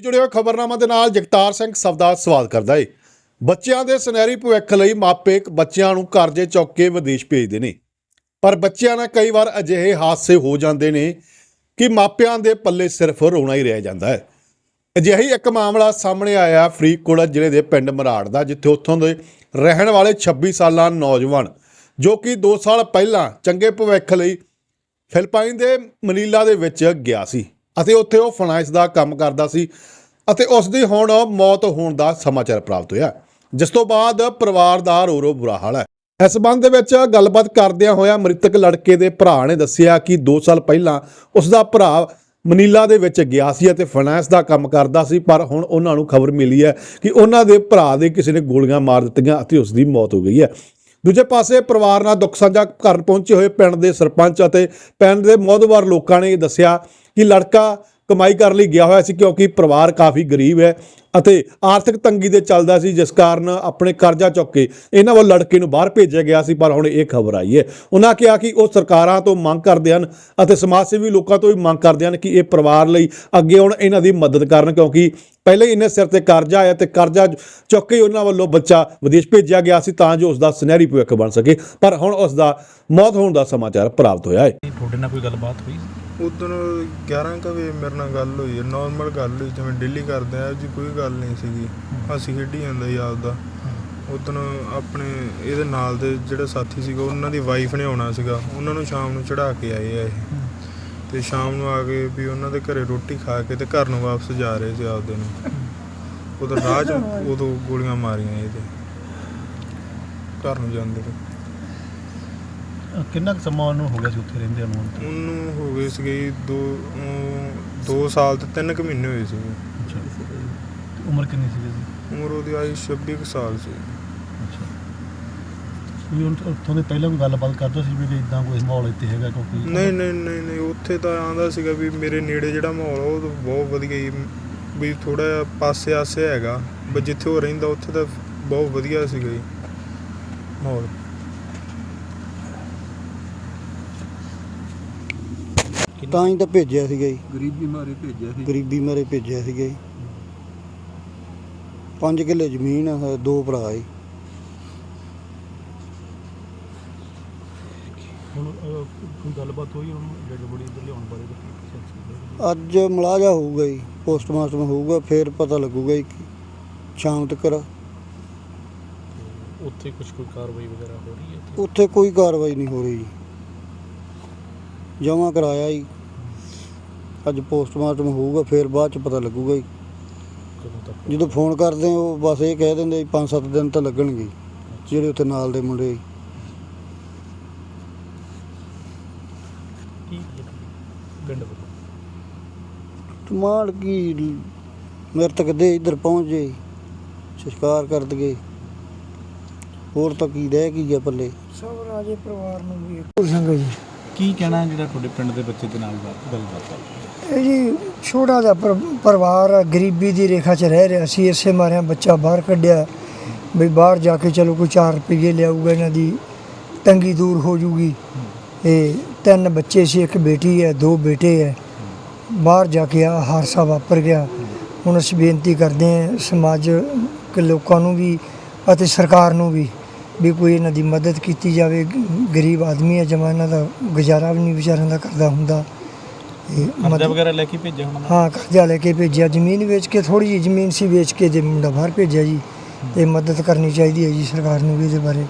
ਜੁੜੇ ਹੋਏ ਖਬਰਨਾਮਾ ਦੇ ਨਾਲ ਜਗਤਾਰ ਸਿੰਘ ਸਵਦਾ ਸਵਾਲ ਕਰਦਾ ਏ। ਬੱਚਿਆਂ ਦੇ ਸੁਨਹਿਰੀ ਭਵਿੱਖ ਲਈ ਮਾਪੇ ਬੱਚਿਆਂ ਨੂੰ ਕਰਜ਼ੇ ਚੁੱਕ ਕੇ ਵਿਦੇਸ਼ ਭੇਜਦੇ ਨੇ। ਪਰ ਬੱਚਿਆਂ ਨਾਲ ਕਈ ਵਾਰ ਅਜਿਹੇ ਹਾਦਸੇ ਹੋ ਜਾਂਦੇ ਨੇ ਕਿ ਮਾਪਿਆਂ ਦੇ ਪੱਲੇ ਸਿਰਫ ਰੋਣਾ ਹੀ ਰਹਿ ਜਾਂਦਾ ਹੈ। ਅਜਿਹੀ ਇੱਕ ਮਾਮਲਾ ਸਾਹਮਣੇ ਆਇਆ ਫਰੀਦਕੋਟ ਜ਼ਿਲ੍ਹੇ ਦੇ ਪਿੰਡ ਮਰਾੜ ਦਾ, ਜਿੱਥੇ ਉੱਥੋਂ ਦੇ ਰਹਿਣ ਵਾਲੇ 26 ਸਾਲਾਂ ਨੌਜਵਾਨ, ਜੋ ਕਿ 2 ਸਾਲ ਪਹਿਲਾਂ ਚੰਗੇ ਭਵਿੱਖ ਲਈ ਫਿਲਪਾਈਨ ਦੇ ਮਨੀਲਾ ਦੇ ਵਿੱਚ ਗਿਆ ਸੀ। ਅਤੇ ਉੱਥੇ ਉਹ ਫਾਈਨਾਂਸ ਦਾ ਕੰਮ ਕਰਦਾ ਸੀ ਅਤੇ ਉਸ ਦੀ ਹੁਣ ਮੌਤ ਹੋਣ ਦਾ ਸਮਾਚਾਰ ਪ੍ਰਾਪਤ ਹੋਇਆ। ਜਿਸ ਤੋਂ ਬਾਅਦ ਪਰਿਵਾਰ ਦਾ ਰੋ ਰੋ ਬੁਰਾ ਹਾਲ ਹੈ। ਇਸ ਸੰਬੰਧ ਦੇ ਵਿੱਚ ਗੱਲਬਾਤ ਕਰਦਿਆਂ ਹੋਇਆ ਮ੍ਰਿਤਕ ਲੜਕੇ ਦੇ ਭਰਾ ਨੇ ਦੱਸਿਆ ਕਿ 2 ਸਾਲ ਪਹਿਲਾਂ ਉਸ ਦਾ ਭਰਾ ਮਨੀਲਾ ਦੇ ਵਿੱਚ ਗਿਆ ਸੀ ਅਤੇ ਫਾਈਨਾਂਸ ਦਾ ਕੰਮ ਕਰਦਾ ਸੀ, ਪਰ ਹੁਣ ਉਹਨਾਂ ਨੂੰ ਖਬਰ ਮਿਲੀ ਹੈ ਕਿ ਉਹਨਾਂ ਦੇ ਭਰਾ ਦੇ ਕਿਸੇ ਨੇ ਗੋਲੀਆਂ ਮਾਰ ਦਿੱਤੀਆਂ ਅਤੇ ਉਸ ਦੀ ਮੌਤ ਹੋ ਗਈ ਹੈ। ਦੂਜੇ ਪਾਸੇ ਪਰਿਵਾਰ ਨਾਲ ਦੁੱਖ ਸਾਂਝਾ ਕਰਨ ਪਹੁੰਚੇ ਹੋਏ ਪਿੰਡ ਦੇ ਸਰਪੰਚ ਅਤੇ ਪਿੰਡ ਦੇ ਮੋਹਦਵਾਰ ਲੋਕਾਂ ਨੇ ਦੱਸਿਆ ਕਿ ਲੜਕਾ ਕਮਾਈ ਕਰਨ ਲਈ ਗਿਆ ਹੋਇਆ ਸੀ ਕਿਉਂਕਿ ਪਰਿਵਾਰ ਕਾਫੀ ਗਰੀਬ ਹੈ ਅਤੇ ਆਰਥਿਕ ਤੰਗੀ ਦੇ ਚੱਲਦਾ ਸੀ, ਜਿਸ ਕਾਰਨ ਆਪਣੇ ਕਰਜ਼ਾ ਚੁੱਕ ਕੇ ਇਹਨਾਂ ਵੱਲ ਲੜਕੇ ਨੂੰ ਬਾਹਰ ਭੇਜਿਆ ਗਿਆ ਸੀ, ਪਰ ਹੁਣ ਇਹ ਖਬਰ ਆਈ ਹੈ। ਉਹਨਾਂ ਕਿਹਾ ਕਿ ਉਹ ਸਰਕਾਰਾਂ ਤੋਂ ਮੰਗ ਕਰਦੇ ਹਨ ਅਤੇ ਸਮਾਜ ਸੇਵੀ ਲੋਕਾਂ ਤੋਂ ਵੀ ਮੰਗ ਕਰਦੇ ਹਨ ਕਿ ਇਹ ਪਰਿਵਾਰ ਲਈ ਅੱਗੇ ਆਉਣ, ਇਹਨਾਂ ਦੀ ਮਦਦ ਕਰਨ, ਕਿਉਂਕਿ ਪਹਿਲੇ ਹੀ ਇਹਨੇ ਸਿਰ ਤੇ ਕਰਜ਼ਾ ਆਇਆ ਤੇ ਕਰਜ਼ਾ ਚੁੱਕ ਕੇ ਉਹਨਾਂ ਵੱਲੋਂ ਬੱਚਾ ਵਿਦੇਸ਼ ਭੇਜਿਆ ਗਿਆ ਸੀ ਤਾਂ ਜੋ ਉਸ ਦਾ ਸੁਨਹਿਰੀ ਭਵਿੱਖ ਬਣ ਸਕੇ। ਪਰ ਹੁਣ ਉਸ ਦਾ ਮੌਤ ਹੋਣ ਦਾ ਸਮਾਚਾਰ ਪ੍ਰਾਪਤ ਹੋਇਆ ਹੈ। ਤੁਹਾਡੇ ਨਾਲ ਕੋਈ ਗੱਲਬਾਤ ਹੋਈ? ਉਦੋਂ 11 ਕੁ ਵਜੇ ਮੇਰੇ ਨਾਲ ਗੱਲ ਹੋਈ ਹੈ ਨਾਰਮਲ ਗੱਲ ਹੋਈ, ਜਿਵੇਂ ਡੇਲੀ ਕਰਦੇ ਆ ਜੀ ਕੋਈ ਗੱਲ ਨਹੀਂ ਸੀਗੀ। ਅਸੀਂ ਖੇਡੀ ਜਾਂਦਾ ਸੀ ਆਪਦਾ ਉਦੋਂ ਆਪਣੇ ਇਹਦੇ ਨਾਲ ਦੇ ਜਿਹੜੇ ਸਾਥੀ ਸੀਗਾ, ਉਹਨਾਂ ਦੀ ਵਾਈਫ ਨੇ ਆਉਣਾ ਸੀਗਾ। ਉਹਨਾਂ ਨੂੰ ਸ਼ਾਮ ਨੂੰ ਚੜਾ ਕੇ ਆਏ ਆ ਇਹ। ਤੇ ਸ਼ਾਮ ਨੂੰ ਆ ਕੇ ਵੀ ਉਹਨਾਂ ਦੇ ਘਰੇ ਰੋਟੀ ਖਾ ਕੇ ਤੇ ਘਰ ਨੂੰ ਵਾਪਸ ਜਾ ਰਹੇ ਸੀ ਆਪਦੇ ਨੂੰ। ਉਦੋਂ ਰਾਹ 'ਚ ਉਦੋਂ ਗੋਲੀਆਂ ਮਾਰੀਆਂ ਇਹਦੇ। ਘਰ ਨੂੰ ਜਾਂਦੇ ਤੇ ਕਿੰਨਾ ਕੁ ਸਮਾਂ ਉਹਨੂੰ ਹੋ ਗਿਆ ਸੀ ਉੱਥੇ ਰਹਿੰਦੇ ਨੂੰ ਹੁਣ ਤੱਕ? ਉਹਨੂੰ ਹੋ ਗਏ ਸੀਗੇ ਜੀ ਦੋ ਅਮ, ਦੋ ਸਾਲ ਤੇ ਤਿੰਨ ਕੁ ਮਹੀਨੇ ਹੋਏ ਸੀਗੇ। ਅੱਛਾ। ਤੇ ਉਮਰ ਕਿੰਨੀ ਸੀ ਇਹਦੀ ਉਮਰ ਉਹਦੀ ਆਈ 26 ਕੁ ਸਾਲ ਸੀ। ਅੱਛਾ। ਵੀ ਹੁਣ ਉੱਥੋਂ ਦੇ ਪਹਿਲਾਂ ਕੋਈ ਗੱਲਬਾਤ ਕਰਦਾ ਸੀ ਵੀ ਇਦਾਂ ਕੋਈ ਮਾਹੌਲ ਇੱਥੇ ਹੈਗਾ ਕਿਉਂਕਿ ਨਹੀਂ ਨਹੀਂ ਨਹੀਂ ਨਹੀਂ ਉੱਥੇ ਤਾਂ ਆਂਦਾ ਸੀਗਾ ਵੀ ਮੇਰੇ ਨੇੜੇ ਜਿਹੜਾ ਮਾਹੌਲ ਆ ਉਹ ਤਾਂ ਬਹੁਤ ਵਧੀਆ ਹੀ ਵੀ ਥੋੜਾ ਜਿਹਾ ਪਾਸੇ ਆਸੇ ਹੈਗਾ ਵੀ ਜਿੱਥੇ ਉਹ ਰਹਿੰਦਾ ਉੱਥੇ ਤਾਂ ਬਹੁਤ ਵਧੀਆ ਸੀਗਾ ਜੀ ਮਾਹੌਲ। ਤਾਂ ਹੀ ਤਾਂ ਭੇਜਿਆ ਸੀਗਾ ਜੀ। ਗਰੀਬੀ ਮਾਰੇ ਭੇਜਿਆ ਸੀ। ਗਰੀਬੀ ਮਾਰੇ ਭੇਜਿਆ ਸੀਗਾ ਜੀ। ਪੰਜ ਕਿੱਲੇ ਜ਼ਮੀਨ ਆ ਦੋ ਭਰਾ ਜੀ। ਹੁਣ ਅਹ, ਕੋਈ ਗੱਲਬਾਤ ਹੋਈ ਹੁਣ ਡੈਡ ਬੋਡੀ ਇੱਧਰ ਲਿਆਉਣ ਬਾਰੇ ਤਾਂ ਕੀ ਸੈਂਸ ਸੀ ਅੱਜ ਮਲਾਜਾ ਹੋਊਗਾ ਜੀ ਪੋਸਟਮਾਰਟਮ ਹੋਊਗਾ ਫਿਰ ਪਤਾ ਲੱਗੂਗਾ ਜੀ ਕਿ ਸ਼ਾਮ ਤੱਕ ਉੱਥੇ ਕੁਝ ਕੋਈ ਕਾਰਵਾਈ ਵਗੈਰਾ ਹੋ ਰਹੀ ਹੈ? ਉੱਥੇ ਕੋਈ ਕਾਰਵਾਈ ਨਹੀਂ ਹੋ ਰਹੀ ਜੀ। ਜਮ੍ਹਾਂ ਕਰਾਇਆ ਜੀ। ਅੱਜ ਪੋਸਟਮਾਰਟਮ ਹੋਊਗਾ ਫਿਰ ਬਾਅਦ ਚ ਪਤਾ ਲੱਗੂਗਾ ਜੀ। ਕਦੋਂ ਤੱਕ? ਜਦੋਂ ਫੋਨ ਕਰਦੇ ਆ, ਉਹ ਬਸ ਇਹ ਕਹਿ ਦਿੰਦੇ 5-7 ਦਿਨ ਤਾਂ ਲੱਗਣਗੇ ਜੀ, ਜਿਹੜੇ ਉੱਥੇ ਨਾਲ ਦੇ ਮੁੰਡੇ। ਜੀ। ਕੀ ਪਿੰਡ ਵੱਲੋਂ? ਧਮਾਲ ਕੀ ਮਰਤਕ ਦੇ ਇੱਧਰ ਪਹੁੰਚ ਜੇ ਸੰਸਕਾਰ ਕਰ ਦਗੇ ਹੋਰ ਤਾਂ ਕੀ ਰਹਿ ਕੀ ਗਿਆ ਪੱਲੇ? ਸਭ ਰਾਜੇ ਪਰਿਵਾਰ ਨੂੰ ਵੀ ਸੰਗ ਜੀ। ਕੀ ਕਹਿਣਾ ਜਿਹੜਾ ਤੁਹਾਡੇ ਪਿੰਡ ਦੇ ਬੱਚੇ ਦੇ ਨਾਲ ਗੱਲ- ਗੱਲਬਾਤ ਕਰ ਇਹ ਜੀ ਛੋਟਾ ਜਿਹਾ ਪਰ- ਪਰਿਵਾਰ ਆ, ਗਰੀਬੀ ਦੀ ਰੇਖਾ 'ਚ ਰਹਿ ਰਿਹਾ। ਸੀ ਇਸੇ ਮਾਰਿਆਂ ਬੱਚਾ ਬਾਹਰ ਕੱਢਿਆ। ਵੀ ਬਾਹਰ ਜਾ ਕੇ ਚਲੋ ਕੋਈ 4 ਰੁਪਏ ਲਿਆਊਗਾ ਇਹਨਾਂ ਦੀ ਤੰਗੀ ਦੂਰ ਹੋ ਜੂਗੀ। ਇਹ ਤਿੰਨ ਬੱਚੇ ਸੀ ਇੱਕ ਬੇਟੀ ਹੈ ਦੋ ਬੇਟੇ ਹੈ। ਬਾਹਰ ਜਾ ਕੇ ਆ ਹਾਦਸਾ ਵਾਪਰ ਗਿਆ। ਹੁਣ ਅਸੀਂ ਬੇਨਤੀ ਕਰਦੇ ਹਾਂ ਸਮਾਜਿਕ ਲੋਕਾਂ ਨੂੰ ਵੀ ਅਤੇ ਸਰਕਾਰ ਨੂੰ ਵੀ ਵੀ ਕੋਈ ਇਹਨਾਂ ਦੀ ਮਦਦ ਕੀਤੀ ਜਾਵੇ। ਗਰੀਬ ਆਦਮੀ ਹੈ ਜਮਾ ਇਹਨਾਂ ਦਾ ਗੁਜ਼ਾਰਾ ਵੀ ਨਹੀਂ ਵਿਚਾਰਿਆਂ ਦਾ ਕਰਦਾ ਹੁੰਦਾ। ਇਹ ਕਰਜ਼ਾ ਮਦਦ- ਵਗੈਰਾ ਲੈ ਕੇ ਭੇਜਿਆ ਹੁਣ। ਹਾਂ ਕਰਜ਼ਾ ਲੈ ਕੇ ਭੇਜਿਆ। ਜ਼ਮੀਨ ਵੇਚ ਕੇ ਥੋੜੀ ਜਿਹੀ ਜ਼ਮੀਨ ਸੀ ਵੇਚ ਕੇ ਤੇ ਮੁੰਡਾ ਬਾਹਰ ਭੇਜਿਆ ਜੀ ਤੇ ਮਦਦ ਕਰਨੀ ਚਾਹੀਦੀ ਹੈ ਜੀ ਸਰਕਾਰ ਨੂੰ ਵੀ ਇਹਦੇ ਬਾਰੇ।